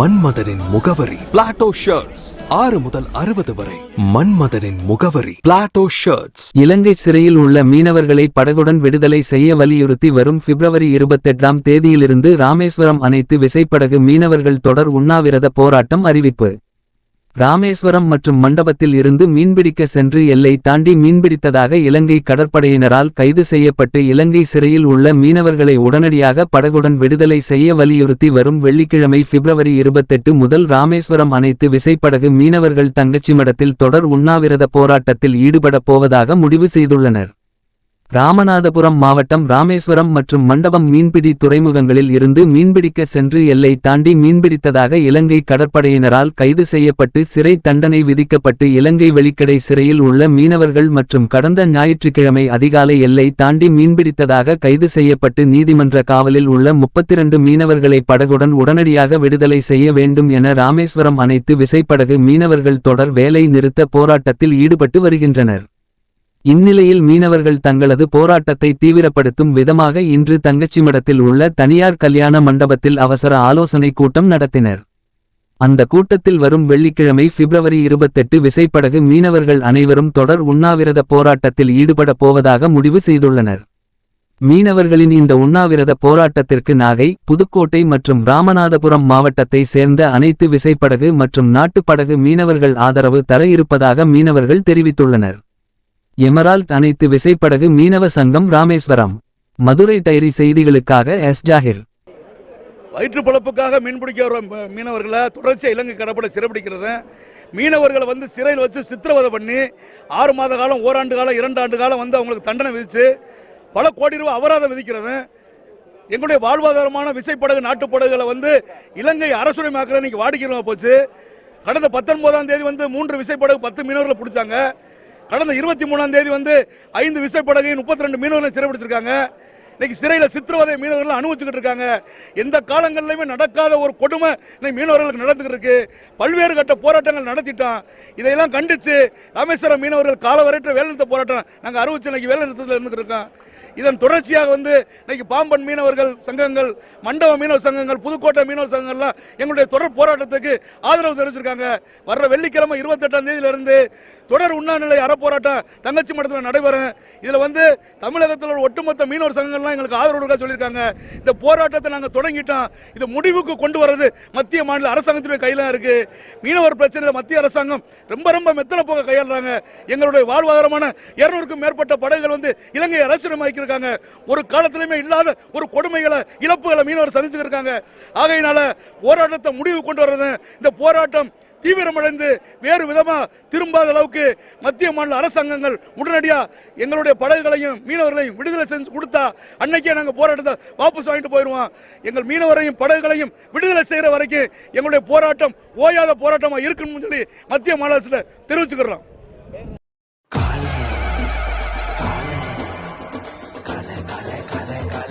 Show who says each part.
Speaker 1: மன்மதனின் முகவரி. Plato shirts ஆறு முதல் அறுபது வரை. மன்மதனின் முகவரி. பிளாட்டோ ஷர்ட்ஸ்
Speaker 2: இலங்கை சிறையில் உள்ள மீனவர்களை படகுடன் விடுதலை செய்ய வலியுறுத்தி வரும் பிப்ரவரி இருபத்தெட்டாம் தேதியிலிருந்து ராமேஸ்வரம் அனைத்து விசைப்படகு மீனவர்கள் தொடர் உண்ணாவிரத போராட்டம் அறிவிப்பு. ராமேஸ்வரம் மற்றும் மண்டபத்தில் இருந்து மீன்பிடிக்க சென்று எல்லை தாண்டி மீன்பிடித்ததாக இலங்கை கடற்படையினரால் கைது செய்யப்பட்டு இலங்கை சிறையில் உள்ள மீனவர்களை உடனடியாக படகுடன் விடுதலை செய்ய வலியுறுத்தி வரும் வெள்ளிக்கிழமை பிப்ரவரி இருபத்தெட்டு முதல் ராமேஸ்வரம் அனைத்து விசைப்படகு மீனவர்கள் தங்கச்சி மடத்தில் தொடர் உண்ணாவிரத போராட்டத்தில் ஈடுபடப் போவதாக முடிவு செய்துள்ளனர். ராமநாதபுரம் மாவட்டம் ராமேஸ்வரம் மற்றும் மண்டபம் மீன்பிடி துறைமுகங்களில் இருந்து மீன்பிடிக்க சென்று எல்லை தாண்டி மீன்பிடித்ததாக இலங்கை கடற்படையினரால் கைது செய்யப்பட்டு சிறை தண்டனை விதிக்கப்பட்டு இலங்கை வெளிக்கடை சிறையில் உள்ள மீனவர்கள் மற்றும் கடந்த ஞாயிற்றுக்கிழமை அதிகாலை எல்லை தாண்டி மீன்பிடித்ததாக கைது செய்யப்பட்டு நீதிமன்ற காவலில் உள்ள முப்பத்திரண்டு மீனவர்களை படகுடன் உடனடியாக விடுதலை செய்ய வேண்டும் என ராமேஸ்வரம் அனைத்து விசைப்படகு மீனவர்கள் தொடர் வேலை நிறுத்த போராட்டத்தில் ஈடுபட்டு வருகின்றனர். இந்நிலையில் மீனவர்கள் தங்களது போராட்டத்தை தீவிரப்படுத்தும் விதமாக இன்று தங்கச்சிமடத்தில் உள்ள தனியார் கல்யாண மண்டபத்தில் அவசர ஆலோசனை கூட்டம் நடத்தினர். அந்த கூட்டத்தில் வரும் வெள்ளிக்கிழமை பிப்ரவரி இருபத்தெட்டு விசைப்படகு மீனவர்கள் அனைவரும் தொடர் உண்ணாவிரத போராட்டத்தில் ஈடுபட போவதாக முடிவு செய்துள்ளனர். மீனவர்களின் இந்த உண்ணாவிரத போராட்டத்திற்கு நாகை புதுக்கோட்டை மற்றும் ராமநாதபுரம் மாவட்டத்தை சேர்ந்த அனைத்து விசைப்படகு மற்றும் நாட்டுப்படகு மீனவர்கள் ஆதரவு தர இருப்பதாக மீனவர்கள் தெரிவித்துள்ளனர். எமரால்ட் அனைத்து விசைப்படகு மீனவ சங்கம் ராமேஸ்வரம். மதுரை டைரி செய்திகளுக்காக எஸ். ஜாகிர்.
Speaker 3: வயிற்று பழப்புக்காக மீன்பிடிக்க வர மீனவர்களை. தொடர்ச்சியாக இலங்கை கடற்படை சிறைப்பிடிக்கிறது மீனவர்களை வந்து சிறையில் வச்சு சித்திரவதை பண்ணி ஆறு மாத காலம் ஓராண்டு காலம் இரண்டு ஆண்டு காலம் வந்து அவங்களுக்கு தண்டனை விதித்து பல கோடி ரூபாய் அபராதம் விதிக்கிறது. எங்களுடைய வாழ்வாதாரமான விசைப்படகு நாட்டுப்படகுகளை வந்து இலங்கை அரசுடைமையாக்குறது இன்னைக்கு வாடிக்கையாக போச்சு. கடந்த பத்தொன்பதாம் தேதி வந்து மூன்று விசைப்படகு பத்து மீனவர்களை பிடிச்சாங்க. கடந்த இருபத்தி மூணாம் தேதி வந்து ஐந்து விசைப்படகை முப்பத்தி ரெண்டு மீனவர்களை சிறைப்பிடிச்சிருக்காங்க இன்னைக்கு சிறையில் சித்திரவதை மீனவர்கள் அனுபவிச்சுக்கிட்டு இருக்காங்க. எந்த காலங்கள்லையுமே நடக்காத ஒரு கொடுமை இன்னைக்கு மீனவர்களுக்கு நடந்துகிட்டு இருக்கு. பல்வேறு கட்ட போராட்டங்கள் நடத்திட்டோம். இதையெல்லாம் கண்டிச்சு ராமேஸ்வரம் மீனவர்கள் காலவரையற்ற வேலைநிறுத்த போராட்டம் நாங்கள் அறிவிச்சு இன்னைக்கு வேலைநிறுத்தத்தில் இருந்துகிட்டு இருக்கோம். இதன் தொடர்ச்சியாக வந்து இன்னைக்கு பாம்பன் மீனவர்கள் சங்கங்கள் மண்டப மீனவர் சங்கங்கள் புதுக்கோட்டை மீனவர் சங்கங்கள்லாம் எங்களுடைய தொடர் போராட்டத்துக்கு ஆதரவு தெரிவிச்சிருக்காங்க. வர்ற வெள்ளிக்கிழமை இருபத்தெட்டாம் தேதியிலிருந்து தொடர் உண்ணாநிலை அறப்போராட்டம் தங்கச்சி மடத்தில் நடைபெறும் இதில் வந்து தமிழகத்தில் ஒட்டுமொத்த மீனவர் சங்கங்கள்லாம் எங்களுக்கு ஆதரவு கொடுக்க சொல்லியிருக்காங்க. இந்த போராட்டத்தை நாங்கள் தொடங்கிட்டோம். இது முடிவுக்கு கொண்டு வர்றது மத்திய மாநில அரசாங்கத்துடைய கையில் இருக்கு. மீனவர் பிரச்சனையில் மத்திய அரசாங்கம் ரொம்ப ரொம்ப மெத்தனை போக கையாளுறாங்க. எங்களுடைய வாழ்வாதாரமான இருநூறுக்கும் மேற்பட்ட படகுகள் வந்து இலங்கை இருக்காங்க ஒரு காலத்திலுமே இல்லாத ஒரு கொடுமைகளை இழப்புகளை மீனவர் சந்திச்சுருக்காங்க. ஆகையினால போராட்டத்தை முடிவு கொண்டு வர்றது இந்த போராட்டம் தீவிரமடைந்து வேறு விதமா திரும்பாத அளவுக்கு மத்திய மாநில அரசாங்கங்கள் உடனடியா எங்களுடைய படகுகளையும் மீனவர்களையும் விடுதலை செஞ்சு கொடுத்தா அன்னைக்கே நாங்கள் போராட்டத்தை வாபஸ் வாங்கிட்டு போயிடுவோம் எங்கள் மீனவரையும் படகுகளையும் விடுதலை செய்யற வரைக்கும் எங்களுடைய போராட்டம் ஓயாத போராட்டமா இருக்குன்னு சொல்லி மத்திய மாநில அரசில் தெரிவிச்சுக்கிறோம்.